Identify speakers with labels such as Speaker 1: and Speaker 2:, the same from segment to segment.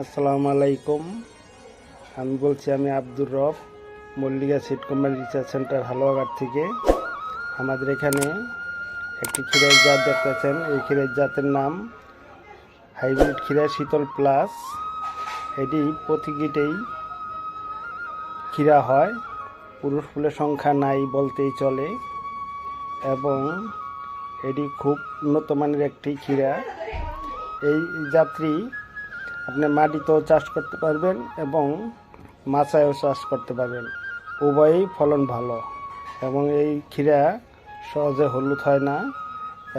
Speaker 1: আসসালামু আলাইকুম। আমি বলছি, আমি Abdur Rauf Mallika seed company research centre Haluaghat থেকে। আমাদের এখানে একটি ক্ষীরের জাত দেখতেছেন। এই ক্ষীরের জাতের নাম হাইব্রিড ক্ষীরা শীতল প্লাস। এটি প্রতি গিটেই ক্ষীরা হয়। পুরুষ ফুলের সংখ্যা নাই বলতেই চলে। এবং এটি খুব উন্নত মানের একটি ক্ষীরা। এই যাত্রী আপনি মাটিতেও চাষ করতে পারবেন এবং মাচায়ও চাষ করতে পারবেন। উভয়ই ফলন ভালো এবং এই ক্ষীরা সহজে হলুদ হয় না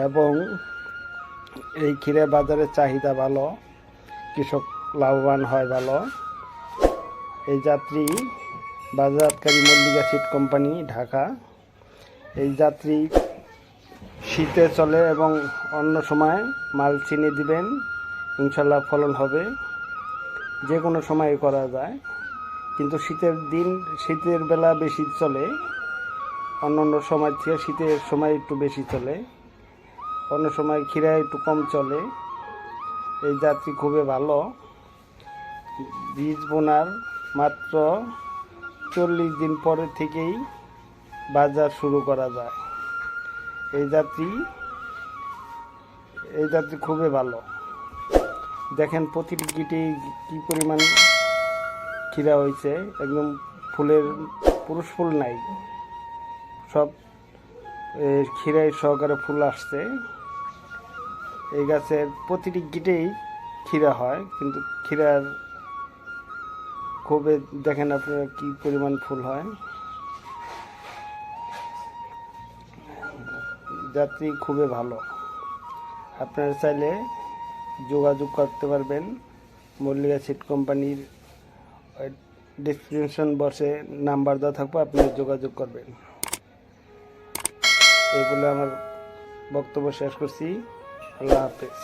Speaker 1: এবং এই ক্ষীরা বাজারে চাহিদা ভালো, কৃষক লাভবান হয় ভালো। এই যাত্রী বাজারকারী মল্লিকা সিট কোম্পানি, ঢাকা। এই যাত্রী শীতে চলে এবং অন্য সময় মাল চিনি দিবেন। ইনশাল্লাহ ফলন হবে। যে কোনো সময় করা যায়। কিন্তু শীতের দিন, শীতের বেলা বেশি চলে। অন্য অন্য সময় থেকে শীতের সময় একটু বেশি চলে। অন্য সময় ক্ষীরা একটু কম চলে। এই যাত্রী খুবই ভালো। বীজ বোনার মাত্র চল্লিশ দিন পরে থেকেই বাজার শুরু করা যায়। এই যাত্রী এই যাত্রী খুবই ভালো। দেখেন প্রতিটি গিটে কি পরিমাণ ক্ষীরা হয়েছে। একদম ফুলের পুরুষ ফুল নাই। সব এ, ক্ষীরায় সহকারে ফুল আসছে। এই গাছের প্রতিটি গিটেই ক্ষীরা হয় কিন্তু ক্ষীরার খুবই দেখেন আপনারা কি পরিমাণ ফুল হয়। যাত্রী খুবই ভালো। আপনারা চাইলে যোগাযোগ করতে পারবেন। মল্লিকা সিট কোম্পানির ডিসক্রিপশন বক্সে নাম্বার দেওয়া থাকবে, আপনি যোগাযোগ করবেন। এগুলো আমার বক্তব্য শেষ করছি। আল্লাহ হাফেজ।